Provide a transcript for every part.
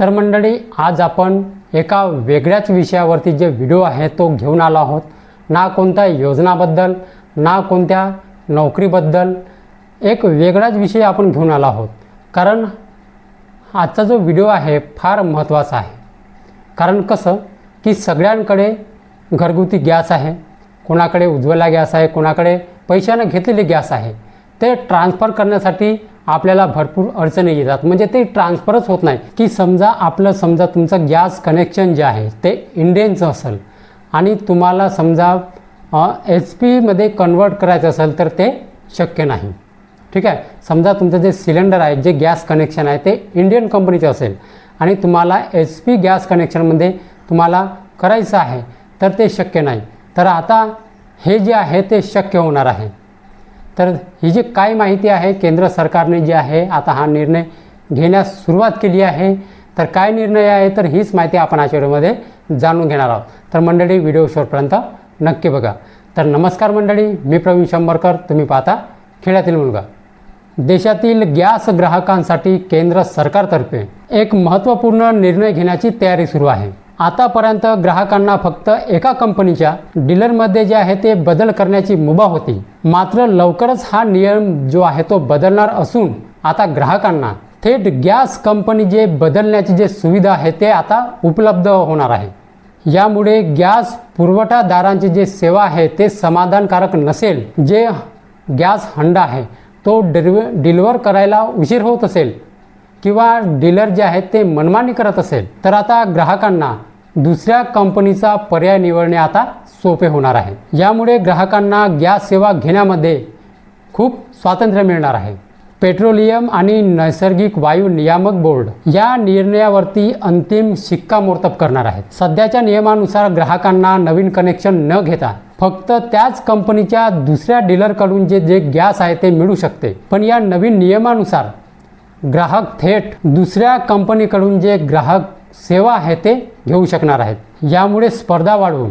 तर मंडळी आज आपण एका वेगळ्याच विषयावरती जे व्हिडिओ आहे तो घेऊन आलो आहोत. ना कोणत्या योजनाबद्दल ना कोणत्या नोकरीबद्दल एक वेगळाच विषय आपण घेऊन आलो आहोत. कारण आजचा जो व्हिडिओ आहे फार महत्त्वाचा आहे. कारण कसं की सगळ्यांकडे घरगुती गॅस आहे कोणाकडे उज्ज्वला गॅस आहे कोणाकडे पैशानं घेतलेले गॅस आहे. ते ट्रान्सफर करण्यासाठी आपल्याला भरपूर अडचणी येतात. म्हणजे ते ट्रान्सफरच होत नाही. की समजा आपलं समजा तुमचं गॅस कनेक्शन जे आहे ते इंडियनचं असेल आणि तुम्हाला समजा एच पीमध्ये कन्वर्ट करायचं असेल तर ते शक्य नाही. ठीक आहे? समजा तुमचं जे सिलेंडर आहे जे गॅस कनेक्शन आहे ते इंडियन कंपनीचं असेल आणि तुम्हाला एच पी गॅस कनेक्शनमध्ये तुम्हाला करायचं आहे तर ते शक्य नाही. तर आता हे जे आहे ते शक्य होणार आहे. तर ही जी काय माहिती आहे केंद्र सरकारने जी आहे आता हा निर्णय घेण्यास सुरुवात केली आहे. तर काय निर्णय आहे तर हीच माहिती आपण आजच्या व्हिडिओमध्ये जाणून घेणार आहोत. तर मंडळी व्हिडिओ शेवटपर्यंत नक्की बघा. तर नमस्कार मंडळी मी प्रवीण शंभरकर. तुम्ही पाहता खेड्यातील मुलगा. देशातील गॅस ग्राहकांसाठी केंद्र सरकारतर्फे एक महत्त्वपूर्ण निर्णय घेण्याची तयारी सुरू आहे. आतापर्यंत ग्राहकांना फक्त एका कंपनीच्या डीलरमध्ये जे आहे ते बदल करण्याची मुभा होती. मात्र लवकरच हा नियम जो आहे तो बदलणार असून आता ग्राहकांना थेट गॅस कंपनी जे बदलण्याची जे सुविधा आहे ते आता उपलब्ध होणार आहे. यामुळे गॅस पुरवठादारांची जे सेवा आहे ते समाधानकारक नसेल. जे गॅस हंडा आहे तो डिलिव डिलिव्हर करायला उशीर होत असेल किंवा डीलर जे आहेत ते मनमानी करत असेल. तर आता ग्राहकांना दुसऱ्या कंपनीचा पर्याय निवडणे आता सोपे होणार आहे. यामुळे ग्राहकांना गॅस सेवा घेण्यामध्ये खूप स्वातंत्र्य मिळणार आहे. पेट्रोलियम आणि नैसर्गिक वायू नियामक बोर्ड या निर्णयावरती अंतिम शिक्कामोर्तब करणार आहेत सध्याच्या नियमानुसार ग्राहकांना नवीन कनेक्शन न घेता फक्त त्याच कंपनीच्या दुसऱ्या डीलरकडून जे जे गॅस आहे ते मिळू शकते. पण या नवीन नियमानुसार ग्राहक थेट दुसऱ्या कंपनीकडून जे ग्राहक सेवा आहे ते घेऊ शकणार आहेत. यामुळे स्पर्धा वाढवून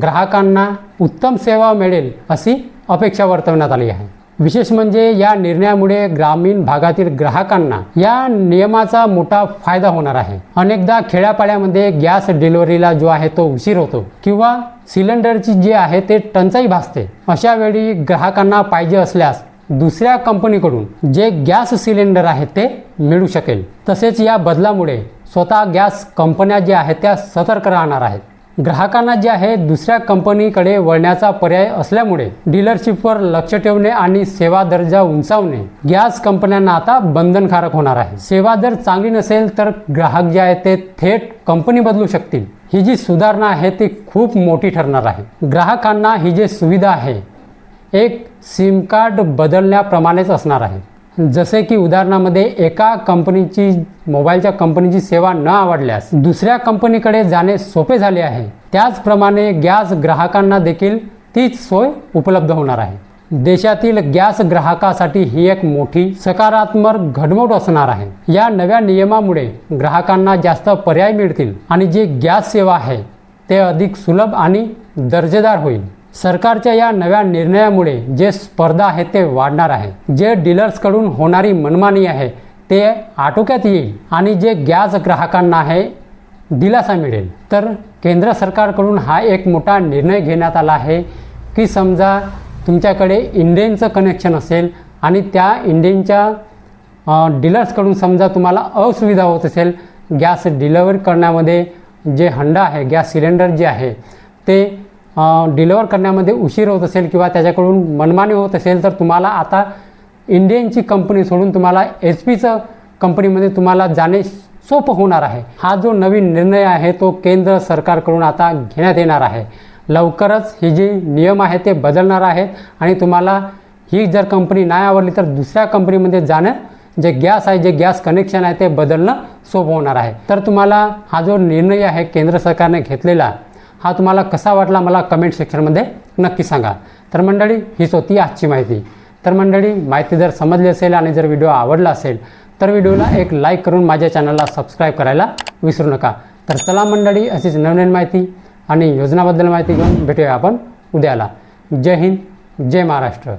ग्राहकांना उत्तम सेवा मिळेल अशी अपेक्षा वर्तवण्यात आली आहे. विशेष म्हणजे या निर्णयामुळे ग्रामीण भागातील ग्राहकांना या नियमाचा मोठा फायदा होणार आहे. अनेकदा खेड्यापाड्यामध्ये गॅस डिलिव्हरीला जो आहे तो उशीर होतो किंवा सिलेंडरची जी आहे ते टंचाई भासते. अशा वेळी ग्राहकांना पाहिजे असल्यास दुसऱ्या कंपनीकडून जे गॅस सिलेंडर आहे ते मिळू शकेल. तसेच या बदलामुळे स्वतः गॅस कंपन्या ज्या आहेत त्या सतर्क राहणार आहेत. ग्राहकांना जे आहे दुसऱ्या कंपनीकडे वळण्याचा पर्याय असल्यामुळे डीलरशिपवर लक्ष ठेवणे आणि सेवा दर्जा उंचावणे गॅस कंपन्यांना आता बंधनकारक होणार आहे. सेवा जर चांगली नसेल तर ग्राहक जे आहे ते थेट कंपनी बदलू शकतील. ही जी सुधारणा आहे ती खूप मोठी ठरणार आहे. ग्राहकांना ही जी सुविधा आहे एक सिम कार्ड बदलण्याप्रमाणेच असणार आहे. जसे की उदाहरणामध्ये एका कंपनीची मोबाईलच्या कंपनीची सेवा न आवडल्यास दुसऱ्या कंपनीकडे जाणे सोपे झाले आहे. त्याचप्रमाणे गॅस ग्राहकांना देखील तीच सोय उपलब्ध होणार आहे. देशातील गॅस ग्राहकासाठी ही एक मोठी सकारात्मक घडमोड असणार आहे. या नव्या नियमामुळे ग्राहकांना जास्त पर्याय मिळतील आणि जी गॅस सेवा आहे ते अधिक सुलभ आणि दर्जेदार होईल. सरकारच्या या नव्या निर्णयामुळे जे स्पर्धा आहे ते वाढणार आहे. जे डीलर्सकडून होणारी मनमानी आहे ते आटोक्यात येईल आणि जे गॅस ग्राहकांना आहे दिलासा मिळेल. तर केंद्र सरकारकडून हा एक मोठा निर्णय घेण्यात आला आहे की समजा तुमच्याकडे इंडेनचं कनेक्शन असेल आणि त्या इंडेनच्या डीलर्सकडून समजा तुम्हाला असुविधा होत असेल गॅस डिलेवर करण्यामध्ये जे हंडा आहे गॅस सिलेंडर जे आहे ते डिलिव्हर करण्यामध्ये उशीर होत असेल किंवा त्याच्याकडून मनमानी होत असेल तर तुम्हाला आता इंडियनची कंपनी सोडून तुम्हाला एच पीचं कंपनीमध्ये तुम्हाला जाणे सोपं होणार आहे. हा जो नवीन निर्णय आहे तो केंद्र सरकारकडून आता घेण्यात येणार आहे. लवकरच ही जी नियम आहे ते बदलणार आहेत आणि तुम्हाला ही जर कंपनी नाही आवडली तर दुसऱ्या कंपनीमध्ये जाणं जे गॅस आहे जे गॅस कनेक्शन आहे ते बदलणं सोपं होणार आहे. तर तुम्हाला हा जो निर्णय आहे केंद्र सरकारने घेतलेला हा तुम्हाला कसा वाटला मला कमेंट सेक्शनमध्ये नक्की सांगा. तर मंडळी हीच होती आजची माहिती. तर मंडळी माहिती जर समजली असेल आणि जर व्हिडिओ आवडला असेल तर व्हिडिओला एक लाईक करून माझ्या चॅनलला सबस्क्राईब करायला विसरू नका. तर चला मंडळी अशीच नवनवीन माहिती आणि योजनाबद्दल माहिती घेऊन भेटूया आपण उद्याला. जय हिंद जय महाराष्ट्र.